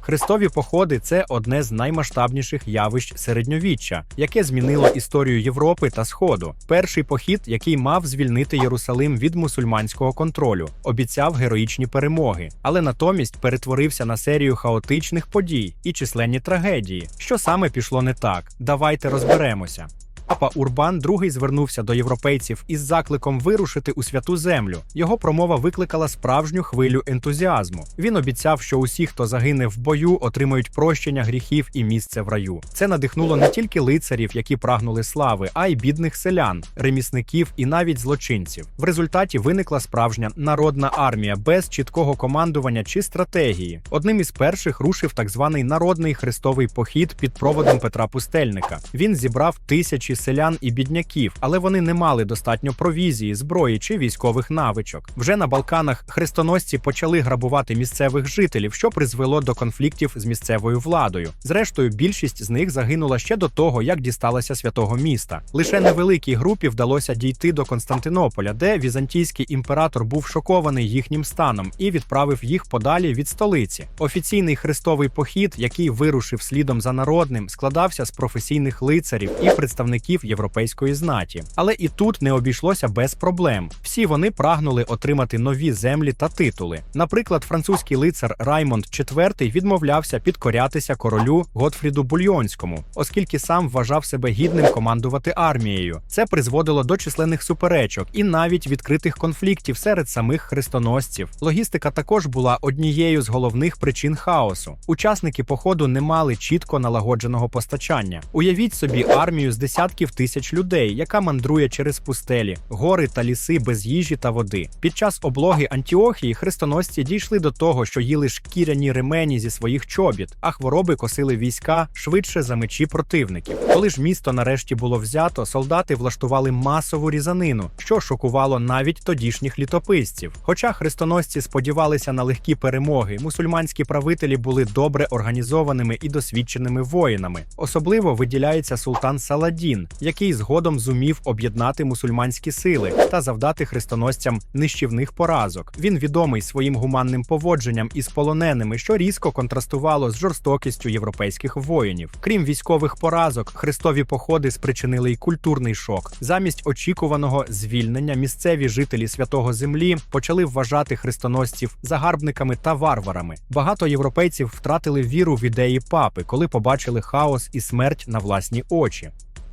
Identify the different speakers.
Speaker 1: Хрестові походи це одне з наймасштабніших явищ середньовіччя, яке змінило історію Європи та Сходу. Перший похід, який мав звільнити Єрусалим від мусульманського контролю, обіцяв героїчні перемоги, але натомість перетворився на серію хаотичних подій і численні трагедії. Що саме пішло не так? Давайте розберемося. Папа Урбан II звернувся до європейців із закликом вирушити у святу землю. Його промова викликала справжню хвилю ентузіазму. Він обіцяв, що усі, хто загине в бою, отримають прощення гріхів і місце в раю. Це надихнуло не тільки лицарів, які прагнули слави, а й бідних селян, ремісників і навіть злочинців. В результаті виникла справжня народна армія без чіткого командування чи стратегії. Одним із перших рушив так званий народний хрестовий похід під проводом Петра Пустельника. Він зібрав тисячі селян і бідняків, але вони не мали достатньо провізії, зброї чи військових навичок. Вже на Балканах хрестоносці почали грабувати місцевих жителів, що призвело до конфліктів з місцевою владою. Зрештою, більшість з них загинула ще до того, як дісталася святого міста. Лише невеликій групі вдалося дійти до Константинополя, де візантійський імператор був шокований їхнім станом і відправив їх подалі від столиці. Офіційний хрестовий похід, який вирушив слідом за народним, складався з професійних лицарів і представників європейської знаті. Але і тут не обійшлося без проблем. Всі вони прагнули отримати нові землі та титули. Наприклад, французький лицар Раймонд IV відмовлявся підкорятися королю Готфріду Бульйонському, оскільки сам вважав себе гідним командувати армією. Це призводило до численних суперечок і навіть відкритих конфліктів серед самих хрестоносців. Логістика також була однією з головних причин хаосу. Учасники походу не мали чітко налагодженого постачання. Уявіть собі армію з десятків тисяч людей, яка мандрує через пустелі, гори та ліси без їжі та води. Під час облоги Антіохії хрестоносці дійшли до того, що їли шкіряні ремені зі своїх чобіт, а хвороби косили війська швидше за мечі противників. Коли ж місто нарешті було взято, солдати влаштували масову різанину, що шокувало навіть тодішніх літописців. Хоча хрестоносці сподівалися на легкі перемоги, мусульманські правителі були добре організованими і досвідченими воїнами. Особливо виділяється султан Саладін, який згодом зумів об'єднати мусульманські сили та завдати хрестоносцям нищівних поразок. Він відомий своїм гуманним поводженням із полоненими, що різко контрастувало з жорстокістю європейських воїнів. Крім військових поразок, хрестові походи спричинили й культурний шок. Замість очікуваного звільнення місцеві жителі святого землі почали вважати хрестоносців загарбниками та варварами. Багато європейців втратили віру в ідеї папи, коли побачили хаос і смерть на власні очі.